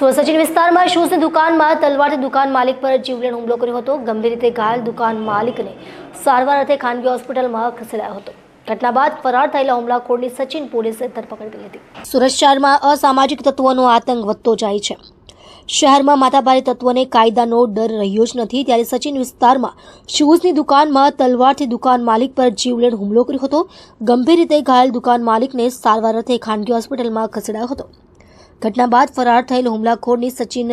સચિન વિસ્તારમાં શૂઝની દુકાનમાં તલવારથી દુકાન માલિક પર જીવલેણ હુમલો કર્યો હતો. ગંભીર રીતે ઘાયલ દુકાન માલિકને સારવાર અર્થે ખાનગી હોસ્પિટલમાં ખસેડાયો હતો. ઘટના બાદ ફરાર થયેલા હુમલાખોરની સચિન પોલીસે ધરપકડ કરી હતી. સુરત શહેરમાં અસામાજિક તત્વોનો આતંક વધતો જાય છે. શહેરમાં માતાભારી તત્વોને કાયદાનો ડર રહ્યો જ નથી. ત્યારે સચિન વિસ્તારમાં શૂઝની દુકાનમાં તલવારથી દુકાન માલિક પર જીવલેણ હુમલો કર્યો હતો. ગંભીર રીતે ઘાયલ દુકાન માલિકને સારવાર અર્થે ખાનગી હોસ્પિટલમાં ખસેડાયો હતો. ઘટના બાદ ફરાર થયેલ હુમલાખોરની સચિન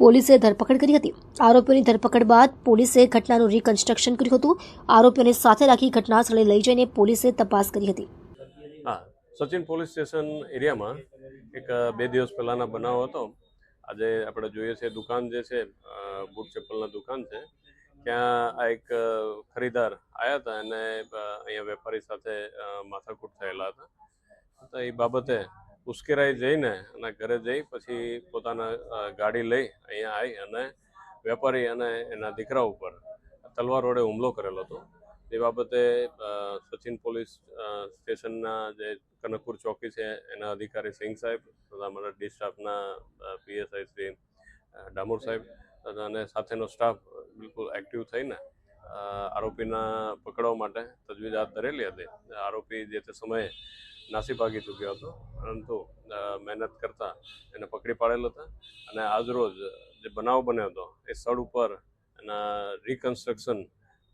પોલીસે ધરપકડ કરી હતી. આરોપીઓની ધરપકડ બાદ પોલીસે ઘટનાનું રિકન્સ્ટ્રક્શન કર્યું હતું. આરોપીઓને સાથે રાખી ઘટના સ્થળે લઈ જઈને પોલીસે તપાસ કરી હતી. હા, સચિન પોલીસ સ્ટેશન એરિયામાં એક બે દિવસ પહેલાંના બનાવ હતો. આજે આપણે જોઈએ છે દુકાન જે છે બૂટ ચપ્પલના દુકાન છે, ત્યાં આ એક ખરીદાર આવ્યા હતા. અને અહીંયા વેપારી સાથે માથાકૂટ થયેલા હતા. તો એ બાબતે ઉશ્કેરાઈ જઈને અને ઘરે જઈ પછી પોતાના ગાડી લઈ અહીંયા આવી અને વેપારી અને એના દીકરા ઉપર તલવાર વડે હુમલો કરેલો હતો. એ બાબતે સચિન પોલીસ સ્ટેશનના જે કનકપુર ચોકી છે એના અધિકારી સિંહ સાહેબ તથા અમારા ડી સ્ટાફના પીએસઆઈ શ્રી ડામોર સાહેબ અને સાથેનો સ્ટાફ બિલકુલ એક્ટિવ થઈને આરોપીના પકડવા માટે તજવીજ હાથ ધરેલી હતી. આરોપી જે તે સમયે નાસી ભાગી ચૂક્યો હતો. પરંતુ મહેનત કરતા એને પકડી પાડેલ હતા અને આજરોજ જે બનાવ બન્યો હતો એ સ્થળ ઉપર એના રિકન્સ્ટ્રક્શન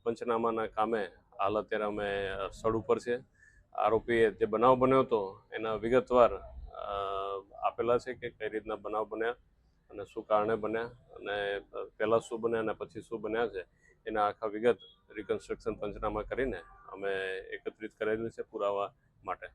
પંચનામાના કામે હાલ અત્યારે અમે સ્થળ ઉપર છે આરોપીએ જે બનાવ બન્યો હતો એના વિગતવાર આપેલા છે કે કઈ રીતના બનાવ બન્યા અને શું કારણે બન્યા અને પહેલાં શું બન્યા અને પછી શું બન્યા છે એના આખા વિગત રિકન્સ્ટ્રક્શન પંચનામા કરીને અમે એકત્રિત કરેલી છે પુરાવા માટે.